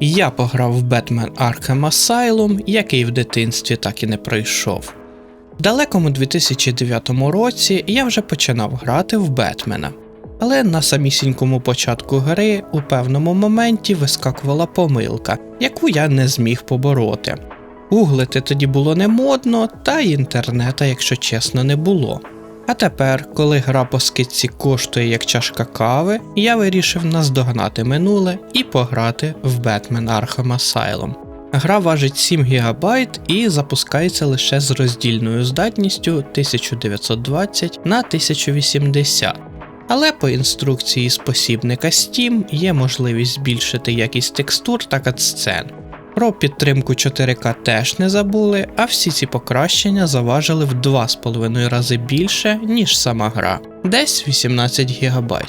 Я пограв в Batman Arkham Asylum, який в дитинстві так і не пройшов. В далекому 2009 році я вже починав грати в Бетмена. Але на самісінькому початку гри у певному моменті вискакувала помилка, яку я не зміг побороти. Гуглити тоді було не модно, та інтернета, якщо чесно, не було. А тепер, коли гра по скидці коштує як чашка кави, я вирішив наздогнати минуле і пограти в Batman Arkham Asylum. Гра важить 7 ГБ і запускається лише з роздільною здатністю 1920 на 1080. Але по інструкції спосібника Steam є можливість збільшити якість текстур та катсцен. Про підтримку 4К теж не забули, а всі ці покращення заважили в 2,5 рази більше, ніж сама гра, десь 18 ГБ.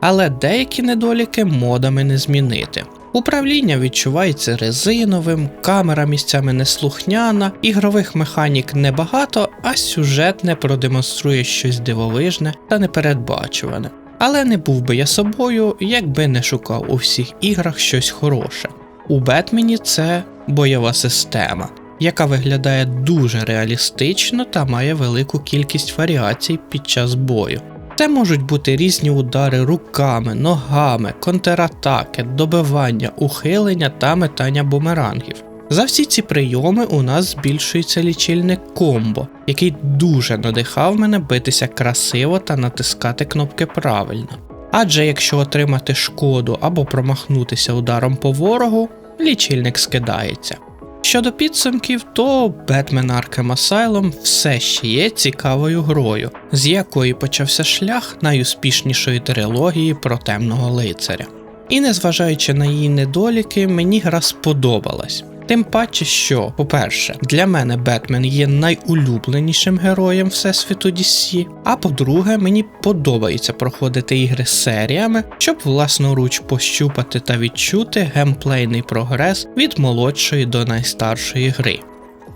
Але деякі недоліки модами не змінити. Управління відчувається резиновим, камера місцями неслухняна, ігрових механік небагато, а сюжетне продемонструє щось дивовижне та непередбачуване. Але не був би я собою, якби не шукав у всіх іграх щось хороше. У Бетмені це бойова система, яка виглядає дуже реалістично та має велику кількість варіацій під час бою. Це можуть бути різні удари руками, ногами, контратаки, добивання, ухилення та метання бумерангів. За всі ці прийоми у нас збільшується лічильник комбо, який дуже надихав мене битися красиво та натискати кнопки правильно. Адже якщо отримати шкоду або промахнутися ударом по ворогу, лічильник скидається. Щодо підсумків, то Batman Arkham Asylum все ще є цікавою грою, з якої почався шлях найуспішнішої трилогії про темного лицаря. І незважаючи на її недоліки, мені гра сподобалась. Тим паче, що, по-перше, для мене Бетмен є найулюбленішим героєм Всесвіту DC, а по-друге, мені подобається проходити ігри з серіями, щоб власноруч пощупати та відчути геймплейний прогрес від молодшої до найстаршої гри.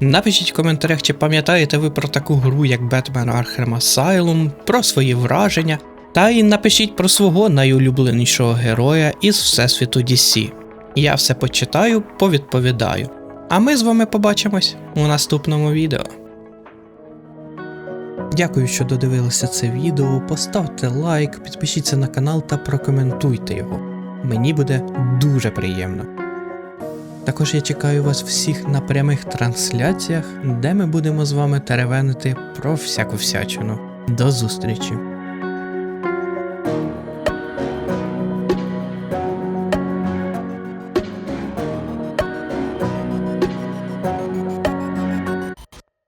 Напишіть в коментарях, чи пам'ятаєте ви про таку гру, як Batman Arkham Asylum, про свої враження, та й напишіть про свого найулюбленішого героя із Всесвіту DC. Я все почитаю, повідповідаю. А ми з вами побачимось у наступному відео. Дякую, що додивилися це відео. Поставте лайк, підпишіться на канал та прокоментуйте його. Мені буде дуже приємно. Також я чекаю вас всіх на прямих трансляціях, де ми будемо з вами теревенити про всяку всячину. До зустрічі!